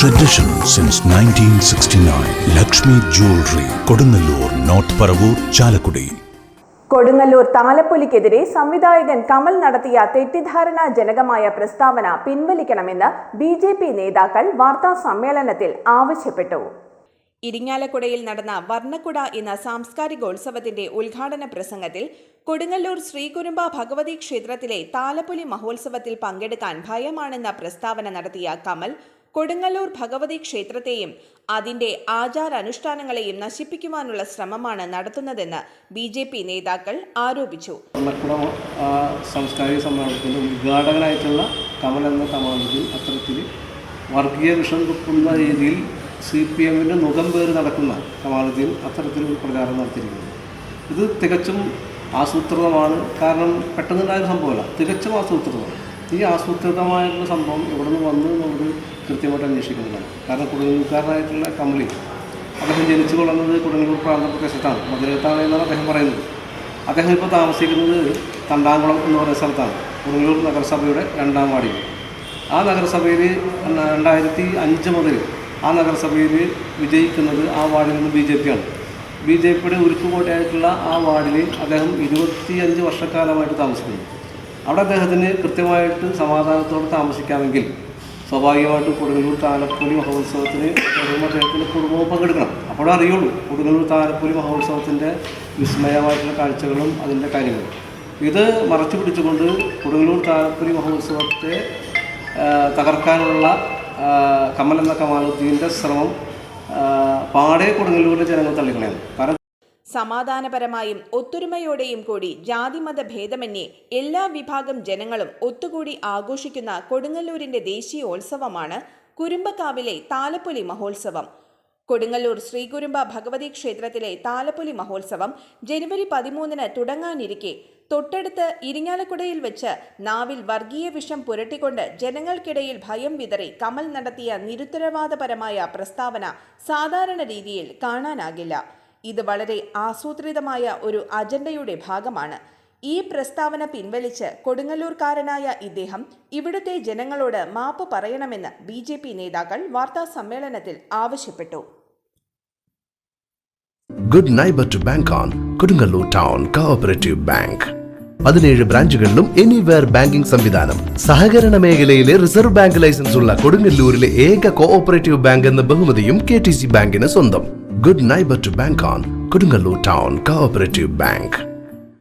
Tradition since 1969. Lakshmi jewellery Kodungallur north Paravur Chalakudy Kodungallur താലപ്പൊലിക്കെതിരെ സംവിധായകൻ കമൽ നടത്തിയ തെറ്റിദ്ധാരണാജനകമായ പ്രസ്താവന പിൻവലിക്കണമെന്ന് ബി ജെ പി നേതാക്കൾ വാർത്താ സമ്മേളനത്തിൽ ആവശ്യപ്പെട്ടു ഇരിങ്ങാലക്കുടയിൽ നടന്ന വർണക്കുട എന്ന സാംസ്കാരികോത്സവത്തിന്റെ ഉദ്ഘാടന പ്രസംഗത്തിൽ കൊടുങ്ങല്ലൂർ ശ്രീകുരുമ്പ ഭഗവതി ക്ഷേത്രത്തിലെ താലപ്പൊലി മഹോത്സവത്തിൽ പങ്കെടുക്കാൻ ഭയമാണെന്ന പ്രസ്താവന നടത്തിയ കമൽ കൊടുങ്ങല്ലൂർ ഭഗവതി ക്ഷേത്രത്തെയും അതിന്റെ ആചാരാനുഷ്ഠാനങ്ങളെയും നശിപ്പിക്കുവാനുള്ള ശ്രമമാണ് നടത്തുന്നതെന്ന് ബി ജെ പി നേതാക്കൾ ആരോപിച്ചു. സാംസ്കാരിക സമ്മേളനത്തിന്റെ ഉദ്ഘാടകനായിട്ടുള്ള കമൽ എന്ന കമാലുദ്ദീൻ അത്തരത്തിൽ വർഗീയ വിഷം തുപ്പുന്ന രീതിയിൽ സി പി എമ്മിന്റെ മുഖം പേര് നടക്കുന്ന കമാലുദ്ദീൻ അത്തരത്തിലൊരു പ്രചാരണം നടത്തിയിരിക്കുന്നത്. ഇത് തികച്ചും ആസൂത്രിതമാണ്. കാരണം പെട്ടെന്നുണ്ടായ സംഭവമല്ല. തികച്ചും ആസൂത്രിതമാണ്. ഈ ആസൂത്രിതമായിട്ടുള്ള സംഭവം എവിടെ നിന്ന് വന്നു എന്നുള്ളത് കൃത്യമായിട്ട് അന്വേഷിക്കുന്നതാണ് കാരണം കൊടുങ്ങല്ലൂർക്കാരനായിട്ടുള്ള കമലി അദ്ദേഹം ജനിച്ചു കൊള്ളുന്നത് കൊടുങ്ങല്ലൂർ പ്രാന്തപ്രദേശത്താണ് മധുരത്താണ് എന്നാണ് അദ്ദേഹം പറയുന്നത്. അദ്ദേഹം ഇപ്പോൾ താമസിക്കുന്നത് തണ്ടാംകുളം എന്ന് പറയുന്ന സ്ഥലത്താണ് കൊടുങ്ങല്ലൂർ നഗരസഭയുടെ രണ്ടാം വാർഡിൽ. ആ നഗരസഭയിൽ രണ്ടായിരത്തി അഞ്ച് മുതൽ ആ നഗരസഭയിൽ വിജയിക്കുന്നത് ആ വാർഡിൽ നിന്ന് ബി ജെ പി ആണ് ബി ജെ പിയുടെ ഉരുക്കുകോട്ടയായിട്ടുള്ള ആ വാർഡിൽ അദ്ദേഹം ഇരുപത്തിയഞ്ച് വർഷക്കാലമായിട്ട് താമസിക്കുന്നു. അവിടെ അദ്ദേഹത്തിന് കൃത്യമായിട്ട് സമാധാനത്തോടെ താമസിക്കാമെങ്കിൽ സ്വാഭാവികമായിട്ടും കൊടുങ്ങല്ലൂർ താലപ്പൊലി മഹോത്സവത്തിന് അദ്ദേഹം അദ്ദേഹത്തിന്റെ കുടുംബവും പങ്കെടുക്കണം. അപ്പോഴേ അറിയുള്ളൂ കൊടുങ്ങല്ലൂർ താലപ്പൊലി മഹോത്സവത്തിന്റെ വിസ്മയമായിട്ടുള്ള കാഴ്ചകളും അതിന്റെ കാര്യങ്ങളും. ഇത് മറച്ചു പിടിച്ചുകൊണ്ട് കൊടുങ്ങല്ലൂർ താലപ്പൊലി മഹോത്സവത്തെ തകർക്കാനുള്ള കമൽ എന്ന കമാലുദ്ദീന്റെ ശ്രമം പാടെ കൊടുങ്ങല്ലൂരിലെ ജനങ്ങൾ തള്ളിക്കളയാണ്. കാരണം സമാധാനപരമായും ഒത്തൊരുമയോടെയും കൂടി ജാതിമത ഭേദമന്യേ എല്ലാ വിഭാഗം ജനങ്ങളും ഒത്തുകൂടി ആഘോഷിക്കുന്ന കൊടുങ്ങല്ലൂരിന്റെ ദേശീയോത്സവമാണ് കുരുമ്പക്കാവിലെ താലപ്പൊലി മഹോത്സവം. കൊടുങ്ങല്ലൂർ ശ്രീകുരുമ്പ ഭഗവതി ക്ഷേത്രത്തിലെ താലപ്പൊലി മഹോത്സവം ജനുവരി പതിമൂന്നിന് തുടങ്ങാനിരിക്കെ. തൊട്ടടുത്ത് ഇരിങ്ങാലക്കുടയിൽ വെച്ച് നാവിൽ വർഗീയ വിഷം പുരട്ടിക്കൊണ്ട് ജനങ്ങൾക്കിടയിൽ ഭയം വിതറി കമൽ നടത്തിയ നിരുത്തരവാദപരമായ പ്രസ്താവന സാധാരണ രീതിയിൽ കാണാനാകില്ല. ഇത് വളരെ ആസൂത്രിതമായ ഒരു അജണ്ടയുടെ ഭാഗമാണ്. ഈ പ്രസ്താവന പിൻവലിച്ച് കൊടുങ്ങല്ലൂർക്കാരനായ ഇദ്ദേഹം ഇവിടുത്തെ ജനങ്ങളോട് മാപ്പ് പറയണമെന്ന് ബി ജെ പി നേതാക്കൾ വാർത്താ സമ്മേളനത്തിൽ ആവശ്യപ്പെട്ടു. Good neighbour to bank on Kodungallur town cooperative bank പതിനേഴ് ബ്രാഞ്ചുകളിലും എനിവെയർ ബാങ്കിംഗ് സംവിധാനം. സഹകരണ മേഖലയിലെ റിസർവ് ബാങ്ക് ലൈസൻസ് ഉള്ള കൊടുങ്ങല്ലൂരിലെ ഏക കോഓപ്പറേറ്റീവ് ബാങ്ക് എന്ന ബഹുമതിയും കെ ടി സി ബാങ്കിന് സ്വന്തം. Good neighbour to bank on Kodungallur town cooperative bank